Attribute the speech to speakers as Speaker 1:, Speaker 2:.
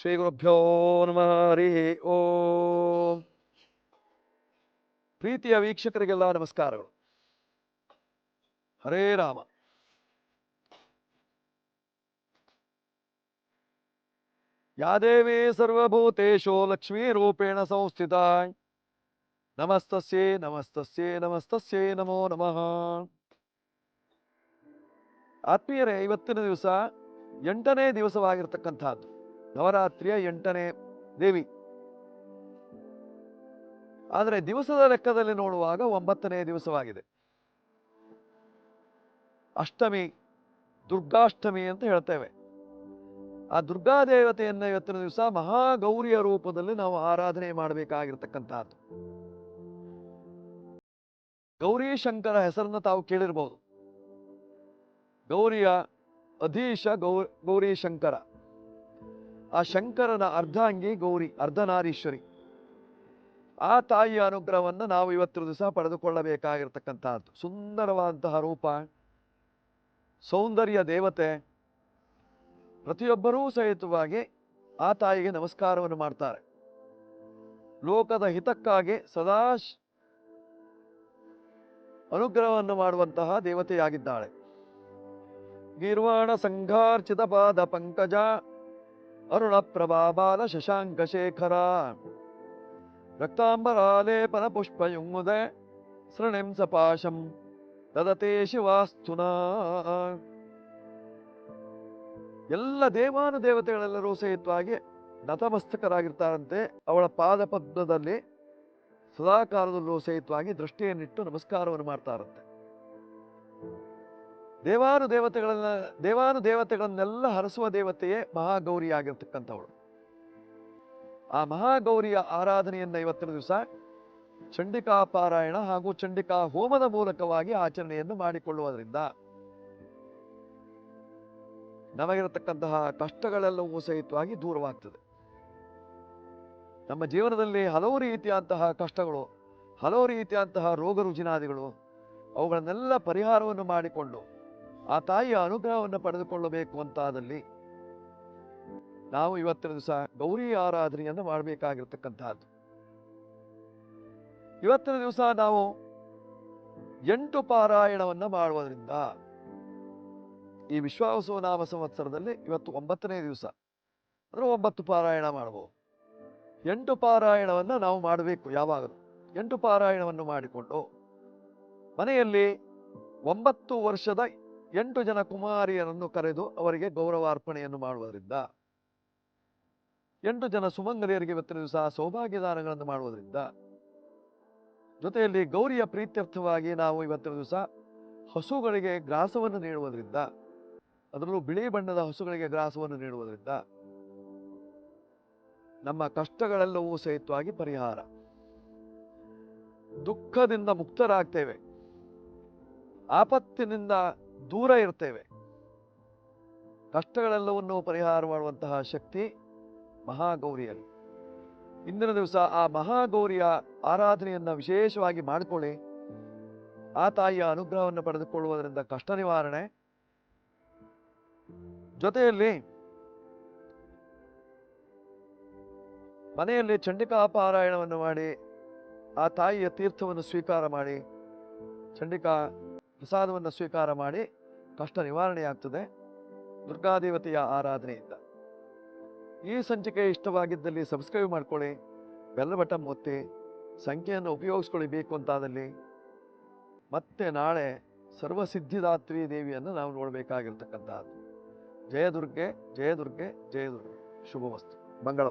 Speaker 1: ಶ್ರೀ ಗುರುಭ್ಯೋ ನಮಃ, ಹರಿ ಓ. ಪ್ರೀತಿಯ ವೀಕ್ಷಕರಿಗೆಲ್ಲ ನಮಸ್ಕಾರಗಳು. ಹರೇ ರಾಮ. ಯಾದೇವಿ ಸರ್ವಭೂತೇಶೋ ಲಕ್ಷ್ಮೀ ರೂಪೇಣ ಸಂಸ್ಥಿತ ನಮಸ್ತಸ್ಯೇ ನಮಸ್ತಸ್ಯೇ ನಮಸ್ತಸ್ಯೇ ನಮೋ ನಮಃ. ಆತ್ಮೀಯರೇ, ಇವತ್ತಿನ ದಿವಸ ಎಂಟನೇ ದಿವಸವಾಗಿರ್ತಕ್ಕಂಥದ್ದು. ನವರಾತ್ರಿಯ ಎಂಟನೇ ದೇವಿ. ಆದರೆ ದಿವಸದ ಲೆಕ್ಕದಲ್ಲಿ ನೋಡುವಾಗ ಒಂಬತ್ತನೇ ದಿವಸವಾಗಿದೆ. ಅಷ್ಟಮಿ, ದುರ್ಗಾಷ್ಟಮಿ ಅಂತ ಹೇಳ್ತೇವೆ. ಆ ದುರ್ಗಾ ದೇವತೆಯನ್ನ ಇವತ್ತಿನ ದಿವಸ ಮಹಾಗೌರಿಯ ರೂಪದಲ್ಲಿ ನಾವು ಆರಾಧನೆ ಮಾಡಬೇಕಾಗಿರ್ತಕ್ಕಂಥದ್ದು. ಗೌರಿ ಶಂಕರ ಹೆಸರನ್ನ ತಾವು ಕೇಳಿರ್ಬೋದು. ಗೌರಿಯ ಅಧೀಶ ಗೌ, ಗೌರಿ ಶಂಕರ. ಆ ಶಂಕರನ ಅರ್ಧಾಂಗಿ ಗೌರಿ, ಅರ್ಧನಾರೀಶ್ವರಿ. ಆ ತಾಯಿಯ ಅನುಗ್ರಹವನ್ನು ನಾವು ಇವತ್ತಿನ ದಿವಸ ಪಡೆದುಕೊಳ್ಳಬೇಕಾಗಿರ್ತಕ್ಕಂಥದ್ದು. ಸುಂದರವಾದಂತಹ ರೂಪ, ಸೌಂದರ್ಯ, ದೇವತೆ. ಪ್ರತಿಯೊಬ್ಬರೂ ಸಹಿತವಾಗಿ ಆ ತಾಯಿಗೆ ನಮಸ್ಕಾರವನ್ನು ಮಾಡ್ತಾರೆ. ಲೋಕದ ಹಿತಕ್ಕಾಗಿ ಸದಾ ಅನುಗ್ರಹವನ್ನು ಮಾಡುವಂತಹ ದೇವತೆಯಾಗಿದ್ದಾಳೆ. ನಿರ್ವಾಣ ಸಂಘಾರ್ಚಿತ ಪಾದ ಪಂಕಜ ಅರುಣ ಪ್ರಭಾಬಾಲ ಶಶಾಂಕ ಶೇಖರ ರಕ್ತಾಂಬರಾಲೇಪನ ಪುಷ್ಪಯುಂಗುದೆ ಸೃಣಿಂ ಸಪಾಶಂ ದದತೆ ಶಿವಾಸ್ತುನ ಎಲ್ಲ ದೇವಾನು ದೇವತೆಗಳೆಲ್ಲರೂ ಸಹಿತವಾಗಿ ನತಮಸ್ತಕರಾಗಿರ್ತಾರಂತೆ ಅವಳ ಪಾದ ಪದ್ಮದಲ್ಲಿ ಸದಾಕಾಲದಲ್ಲೂ ಸಹಿತವಾಗಿ ದೃಷ್ಟಿಯನ್ನಿಟ್ಟು ನಮಸ್ಕಾರವನ್ನು ಮಾಡ್ತಾರಂತೆ. ದೇವಾನು ದೇವತೆಗಳನ್ನ, ದೇವಾನು ದೇವತೆಗಳನ್ನೆಲ್ಲ ಹರಸುವ ದೇವತೆಯೇ ಮಹಾಗೌರಿ ಆಗಿರ್ತಕ್ಕಂಥವಳು ಆ ಮಹಾಗೌರಿಯ ಆರಾಧನೆಯನ್ನ ಇವತ್ತಿನ ದಿವಸ ಚಂಡಿಕಾ ಪಾರಾಯಣ ಹಾಗೂ ಚಂಡಿಕಾ ಹೋಮದ ಮೂಲಕವಾಗಿ ಆಚರಣೆಯನ್ನು ಮಾಡಿಕೊಳ್ಳುವುದರಿಂದ ನಮಗಿರತಕ್ಕಂತಹ ಕಷ್ಟಗಳೆಲ್ಲವೂ ಸಹಿತವಾಗಿ ದೂರವಾಗ್ತದೆ. ನಮ್ಮ ಜೀವನದಲ್ಲಿ ಹಲವು ರೀತಿಯಂತಹ ಕಷ್ಟಗಳು, ಹಲವು ರೀತಿಯಂತಹ ರೋಗ ರುಜಿನಾದಿಗಳು ಅವುಗಳನ್ನೆಲ್ಲ ಪರಿಹಾರವನ್ನು ಮಾಡಿಕೊಂಡು ಆ ತಾಯಿಯ ಅನುಗ್ರಹವನ್ನು ಪಡೆದುಕೊಳ್ಳಬೇಕು ಅಂತಾದಲ್ಲಿ ನಾವು ಇವತ್ತಿನ ದಿವಸ ಗೌರಿ ಆರಾಧನೆಯನ್ನು ಮಾಡಬೇಕಾಗಿರ್ತಕ್ಕಂತಹದ್ದು ಇವತ್ತಿನ ದಿವಸ ನಾವು ಎಂಟು ಪಾರಾಯಣವನ್ನು ಮಾಡುವುದರಿಂದ ಈ ವಿಶ್ವಾವಸು ನಾಮ ಸಂವತ್ಸರದಲ್ಲಿ ಇವತ್ತು ಒಂಬತ್ತನೇ ದಿವಸ. ಅಂದರೆ ಒಂಬತ್ತು ಪಾರಾಯಣ ಮಾಡಬಹುದು ಎಂಟು ಪಾರಾಯಣವನ್ನು ನಾವು ಮಾಡಬೇಕು ಯಾವಾಗಲೂ. ಎಂಟು ಪಾರಾಯಣವನ್ನು ಮಾಡಿಕೊಂಡು ಮನೆಯಲ್ಲಿ ಒಂಬತ್ತು ವರ್ಷದ ಎಂಟು ಜನ ಕುಮಾರಿಯರನ್ನು ಕರೆದು ಅವರಿಗೆ ಗೌರವಾರ್ಪಣೆಯನ್ನು ಮಾಡುವುದರಿಂದ, ಎಂಟು ಜನ ಸುಮಂಗಲಿಯರಿಗೆ ಇವತ್ತಿನ ದಿವಸ ಸೌಭಾಗ್ಯದಾನಗಳನ್ನು ಮಾಡುವುದರಿಂದ, ಜೊತೆಯಲ್ಲಿ ಗೌರಿಯ ಪ್ರೀತ್ಯರ್ಥವಾಗಿ ನಾವು ಇವತ್ತಿನ ದಿವಸ ಹಸುಗಳಿಗೆ ಗ್ರಾಸವನ್ನು ನೀಡುವುದರಿಂದ, ಅದರಲ್ಲೂ ಬಿಳಿ ಬಣ್ಣದ ಹಸುಗಳಿಗೆ ಗ್ರಾಸವನ್ನು ನೀಡುವುದರಿಂದ ನಮ್ಮ ಕಷ್ಟಗಳೆಲ್ಲವೂ ಸಹಿತವಾಗಿ ಪರಿಹಾರ. ದುಃಖದಿಂದ ಮುಕ್ತರಾಗ್ತೇವೆ. ಆಪತ್ತಿನಿಂದ ದೂರ ಇರ್ತೇವೆ. ಕಷ್ಟಗಳೆಲ್ಲವನ್ನು ಪರಿಹಾರ ಮಾಡುವಂತಹ ಶಕ್ತಿ ಮಹಾಗೌರಿಯಲ್ಲಿ ಇಂದಿನ ದಿವಸ ಆ ಮಹಾಗೌರಿಯ ಆರಾಧನೆಯನ್ನ ವಿಶೇಷವಾಗಿ ಮಾಡಿಕೊಳ್ಳಿ. ಆ ತಾಯಿಯ ಅನುಗ್ರಹವನ್ನು ಪಡೆದುಕೊಳ್ಳುವುದರಿಂದ ಕಷ್ಟ ನಿವಾರಣೆ. ಜೊತೆಯಲ್ಲಿ ಮನೆಯಲ್ಲಿ ಚಂಡಿಕಾ ಪಾರಾಯಣವನ್ನು ಮಾಡಿ, ಆ ತಾಯಿಯ ತೀರ್ಥವನ್ನು ಸ್ವೀಕಾರ ಮಾಡಿ, ಚಂಡಿಕಾ ಪ್ರಸಾದವನ್ನು ಸ್ವೀಕಾರ ಮಾಡಿ ಕಷ್ಟ ನಿವಾರಣೆಯಾಗ್ತದೆ ದುರ್ಗಾದೇವತೆಯ ಆರಾಧನೆಯಿಂದ. ಈ ಸಂಚಿಕೆ ಇಷ್ಟವಾಗಿದ್ದಲ್ಲಿ ಸಬ್ಸ್ಕ್ರೈಬ್ ಮಾಡ್ಕೊಳ್ಳಿ ಬೆಲ್ಲ ಬಟನ್ ಒತ್ತಿ, ಸಂಖ್ಯೆಯನ್ನು ಉಪಯೋಗಿಸ್ಕೊಳ್ಳಿ ಬೇಕು ಅಂತಾದಲ್ಲಿ. ಮತ್ತೆ ನಾಳೆ ಸರ್ವಸಿದ್ಧಿದಾತ್ರಿ ದೇವಿಯನ್ನು ನಾವು ನೋಡಬೇಕಾಗಿರ್ತಕ್ಕಂಥದ್ದು. ಜಯ ದುರ್ಗೆ ಜಯ ದುರ್ಗೆ ಜಯ ದುರ್ಗೆ. ಶುಭವಸ್ತು. ಮಂಗಳ.